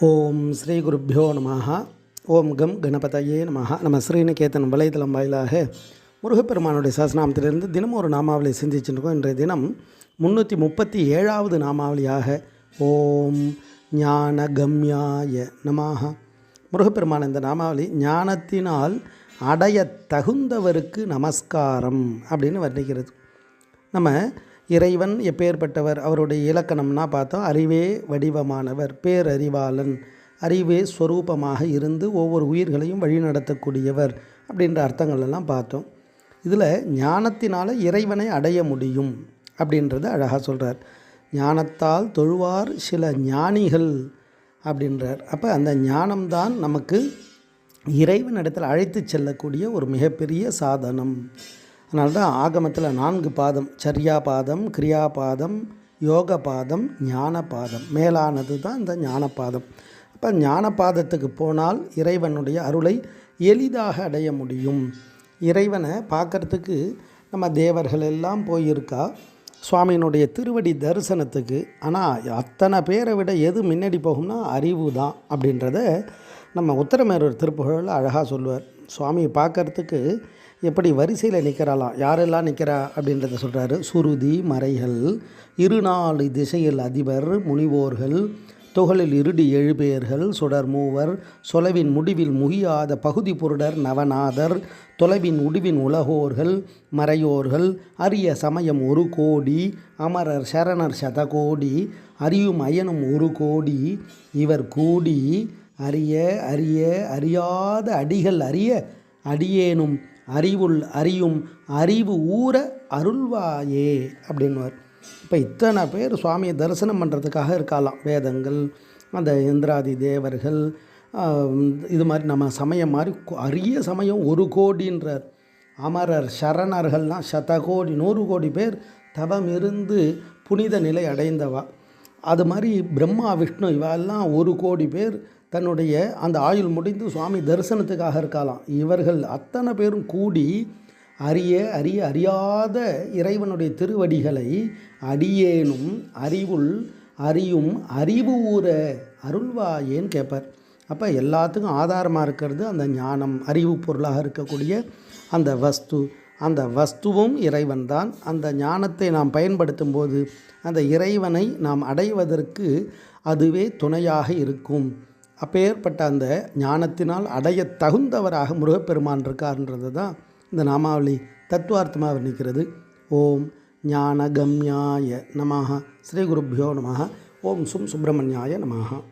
ஓம் ஸ்ரீ குருப்பியோ நமஹ. ஓம் கம் கணபதையே நமஹா. நம்ம ஸ்ரீநிகேதன் வலைதளம் வாயிலாக முருகப்பெருமானுடைய சாசனாமத்திலிருந்து தினமும் ஒரு நாமாவளி சிந்திச்சுருக்கோம் இன்றைய தினம் முந்நூற்றி முப்பத்தி ஏழாவது நாமாவளியாக ஓம் ஞான கம்யாய நமாக முருகப்பெருமான் இந்த நாமாவளி ஞானத்தினால் அடைய தகுந்தவருக்கு நமஸ்காரம் அப்படின்னு வர்ணிக்கிறது. நம்ம இறைவன் எப்பேற்பட்டவர் அவருடைய இலக்கணம்னா பார்த்தோம் அறிவே வடிவமானவர் பேரறிவாளன் அறிவே ஸ்வரூபமாக இருந்து ஒவ்வொரு உயிர்களையும் வழிநடத்தக்கூடியவர் அப்படின்ற அர்த்தங்கள் எல்லாம் பார்த்தோம். இதில் ஞானத்தினால் இறைவனை அடைய முடியும் அப்படின்றத அழகாக சொல்கிறார் ஞானத்தால் தொழுவார் சில ஞானிகள் அப்படின்றார். அப்போ அந்த ஞானம்தான் நமக்கு இறைவனிடத்தில் அழைத்து செல்லக்கூடிய ஒரு மிகப்பெரிய சாதனம். அதனால்தான் ஆகமத்தில் நான்கு பாதம் சரியா பாதம் கிரியா பாதம் யோக பாதம் ஞான பாதம். மேலானது தான் இந்த ஞான பாதம். அப்போ ஞான பாதத்துக்கு போனால் இறைவனுடைய அருளை எளிதாக அடைய முடியும். இறைவனை பார்க்கறதுக்கு நம்ம தேவர்கள் எல்லாம் போயிருக்கா? சுவாமியினுடைய திருவடி தரிசனத்துக்கு. ஆனால் அத்தனை பேரை விட எது முன்னாடி போகும்னா அறிவு தான் அப்படின்றத நம்ம உத்தரமேரூர் திருப்புகழில் அழகாக சொல்லுவார் சுவாமியை பார்க்கறதுக்கு எப்படி வரிசையில் நிற்கிறாளாம் யாரெல்லாம் நிற்கிறா அப்படின்றத சொல்கிறாரு சுருதி மறைகள் இருநாலு திசையில் அதிபர் முனிவோர்கள் துகளில் இருடி எழுபேர்கள் சுடர் மூவர் சொலவின் முடிவில் முகியாத பகுதி புருடர் நவநாதர் தொலைவின் உடுவின் உலகோர்கள் மறையோர்கள் அரிய சமயம் ஒரு கோடி அமரர் சரணர் சதகோடி அறியும் அயனும் ஒரு கோடி இவர் கூடி அறிய அறிய அறியாத அடிகள் அறிய அடியேனும் அறிவுள் அறியும் அறிவு ஊற அருள்வாயே அப்படின்வார் இப்போ இத்தனை பேர் சுவாமியை தரிசனம் பண்ணுறதுக்காக இருக்கலாம். வேதங்கள் அந்த இந்திராதி தேவர்கள் இது மாதிரி நம்ம சமயம் மாதிரி அரிய சமயம் ஒரு கோடின்றார். அமரர் சரணர்கள்லாம் சதகோடி நூறு கோடி பேர் தவம் இருந்து புனித நிலை அடைந்தவா. அது மாதிரி பிரம்மா விஷ்ணு இவெல்லாம் ஒரு கோடி பேர் தன்னுடைய அந்த ஆயுள் முடிந்து சுவாமி தரிசனத்துக்காக இருக்கலாம் இவர்கள் அத்தனை பேரும் கூடி அறிய அறிய அறியாத இறைவனுடைய திருவடிகளை அடியேனும் அறிவுள் அறியும் அறிவு ஊற அருள்வாயேன்னு கேட்பார் அப்போ எல்லாத்துக்கும் ஆதாரமாக இருக்கிறது அந்த ஞானம் அறிவு பொருளாக இருக்கக்கூடிய அந்த வஸ்து. அந்த வஸ்துவும் இறைவன் தான். அந்த ஞானத்தை நாம் பயன்படுத்தும் போது அந்த இறைவனை நாம் அடைவதற்கு அதுவே துணையாக இருக்கும். அப்பேற்பட்ட அந்த ஞானத்தினால் அடைய தகுந்தவராக முருகப்பெருமான் இருக்கார்ன்றது தான் இந்த நாமாவளி தத்துவார்த்தமாக வர்ணிக்கிறது. ஓம் ஞானகம்யாய நமஹா. ஸ்ரீ குருப்பியோ நமஹ. ஓம் சும் சுப்பிரமணியாய நமஹ.